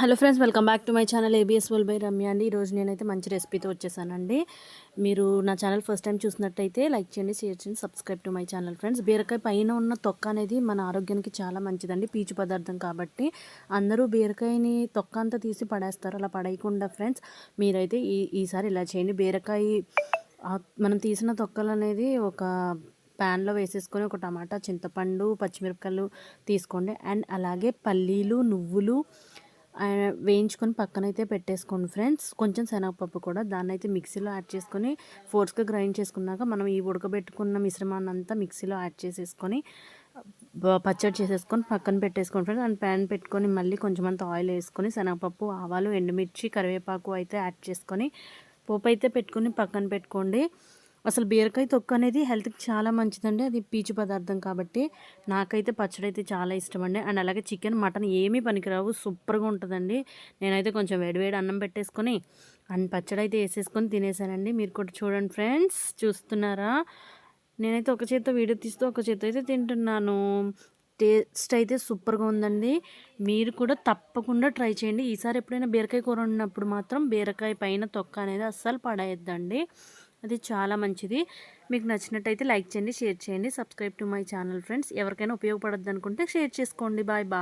Hello friends welcome back to my channel ABS వల్ by Ramya అండి. ఈరోజు నేనైతే మంచి రెసిపీతో వచ్చేసానండి. మీరు నా ఛానల్ ఫస్ట్ టైం చూసినట్టయితే లైక్ చేయండి షేర్ చేయండి subscribe to my channel friends బీరకాయ పైన ఉన్న తొక్క అనేది మన ఆరోగ్యానికి చాలా మంచిదండి పీచు పదార్థం కాబట్టి. అందరూ బీరకాయని తొక్క అంతా తీసి పడేస్తారు అలా పడేయకుండా ఫ్రెండ్స్ మీరైతే ఈ ఈసారి ఇలా చేయండి. బీరకాయ మనం తీసిన తొక్కలు అనేది ఒక ప్యాన్లో వేసేసుకొని ఒక టమాటా చింతపండు పచ్చిమిరపకాయలు తీసుకోండి. అండ్ అలాగే పల్లీలు నువ్వులు వేయించుకొని పక్కనైతే పెట్టేసుకోండి ఫ్రెండ్స్. కొంచెం శనగపప్పు కూడా దాన్ని అయితే మిక్సీలో యాడ్ చేసుకొని ఫోర్స్గా గ్రైండ్ చేసుకున్నాక మనం ఈ ఉడకబెట్టుకున్న మిశ్రమాన్ని అంతా మిక్సీలో యాడ్ చేసేసుకొని పచ్చడి చేసేసుకొని పక్కన పెట్టేసుకోండి ఫ్రెండ్స్. అండ్ ప్యాన్ పెట్టుకొని మళ్ళీ కొంచెం అంత ఆయిల్ వేసుకొని శనగపప్పు ఆవాలు ఎండుమిర్చి కరివేపాకు అయితే యాడ్ చేసుకొని పోపు అయితే పెట్టుకొని పక్కన పెట్టుకోండి. అసలు బీరకాయ తొక్కు అనేది హెల్త్కి చాలా మంచిదండి. అది పీచు పదార్థం కాబట్టి నాకైతే పచ్చడి అయితే చాలా ఇష్టం అండి అండ్ అలాగే చికెన్ మటన్ ఏమీ పనికిరావు. సూపర్గా ఉంటుందండి. నేనైతే కొంచెం వేడివేడి అన్నం పెట్టేసుకొని అండ్ పచ్చడి అయితే వేసేసుకొని తినేసానండి. మీరు కూడా చూడండి ఫ్రెండ్స్ చూస్తున్నారా? నేనైతే ఒక చేత్తో వీడియో తీస్తూ ఒక చేత్తో అయితే తింటున్నాను. టేస్ట్ అయితే సూపర్గా ఉందండి. మీరు కూడా తప్పకుండా ట్రై చేయండి. ఈసారి ఎప్పుడైనా బీరకాయ కూర ఉన్నప్పుడు మాత్రం బీరకాయ పైన తొక్క అనేది అస్సలు పడేయద్దండి. అది చాలా మంచిది. మీకు నచ్చినట్టయితే లైక్ చేయండి షేర్ చేయండి subscribe to my channel friends. ఎవరికైనా ఉపయోగపడద్దు అనుకుంటే షేర్ చేసుకోండి. Bye bye.